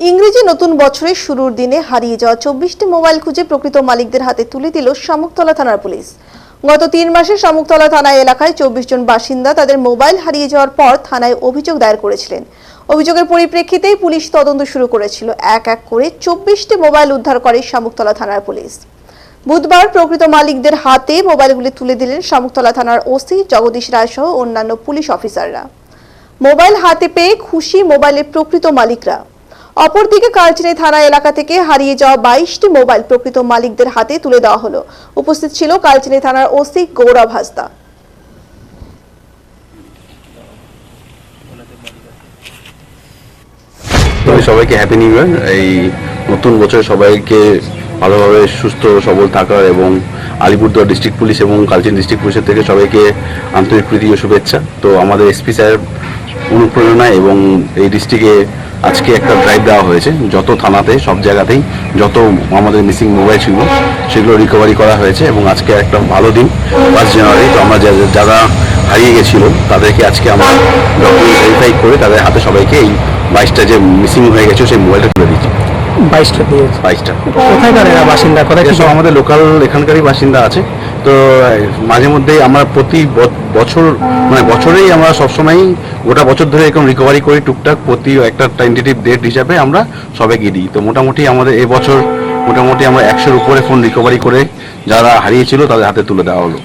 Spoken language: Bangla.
ইংরেজি নতুন বছরের শুরুর দিনে হারিয়ে যাওয়া চব্বিশটি মোবাইল খুঁজে প্রকৃত মালিকদের হাতে তুলে দিল শামুকতলা থানার পুলিশ। গত তিন মাসে শামুকতলা থানা এলাকায় চব্বিশ জন বাসিন্দা তাদের মোবাইল হারিয়ে যাওয়ার পর থানায় অভিযোগ দায়ের করেছিলেন। অভিযোগের পরিপ্রেক্ষিতেই পুলিশ তদন্ত শুরু করেছিল। এক এক করে চব্বিশটি মোবাইল উদ্ধার করে শামুকতলা থানার পুলিশ। বুধবার প্রকৃত মালিকদের হাতে মোবাইলগুলি তুলে দিলেন শামুকতলা থানার ওসি জগদীশ রায় সহ অন্যান্য পুলিশ অফিসাররা। মোবাইল হাতে পেয়ে খুশি মোবাইলের প্রকৃত মালিকরা। অপরদিকে কালচিনি থানা এলাকা থেকে হারিয়ে যাওয়া বাইশটি মোবাইল প্রকৃত মালিকদের হাতে তুলে দেওয়া হলো। উপস্থিত ছিল কালচিনি থানার ওসি গৌরব হাসদা। সবাইকে হ্যাপি নিউ ইয়ার এই নতুন বছরে সবাইকে ভালোভাবে সুস্থ, সবল থাকার এবং আলিপুরদুয়ার ডিস্ট্রিক্ট পুলিশ এবং কালচিন ডিস্ট্রিক্ট পুলিশের থেকে সবাইকে আন্তরিক প্রীতি ও শুভেচ্ছা। তো আমাদের এসপি স্যার অনুপ্রেরণায় এবং এই ডিস্ট্রিক্টে আজকে একটা ড্রাইভ দেওয়া হয়েছে। যত থানাতে সব জায়গাতেই যত আমাদের মিসিং মোবাইল ছিল সেগুলো রিকভারি করা হয়েছে এবং আজকে একটা ভালো দিন ফার্স্ট জানুয়ারি তো আমরা যা- যারা হারিয়ে গেছিল তাদেরকে আজকে আমরা ডকুমেন্ট ভেরিফাই করে তাদের হাতে সবাইকে এই বাইশটা যে মিসিং হয়ে গেছে সেই মোবাইলটা তুলে দিচ্ছি। বাইশটা দিয়েছে। বাইশটা। কোথায় বাসিন্দা? কোথায় আমাদের লোকাল এখানকারই বাসিন্দা আছে। তো মাঝে মধ্যেই আমরা প্রতি বছর মানে বছরেই আমরা সবসময়ই গোটা বছর ধরে এরকম রিকভারি করি টুকটাক প্রতি একটা টেন্টেটিভ ডেট হিসাবে আমরা সবে গিয়ে দিই। তো মোটামুটি আমাদের এবছর মোটামুটি আমরা একশোর উপরে ফোন রিকভারি করে যারা হারিয়েছিল তাদের হাতে তুলে দেওয়া হলো।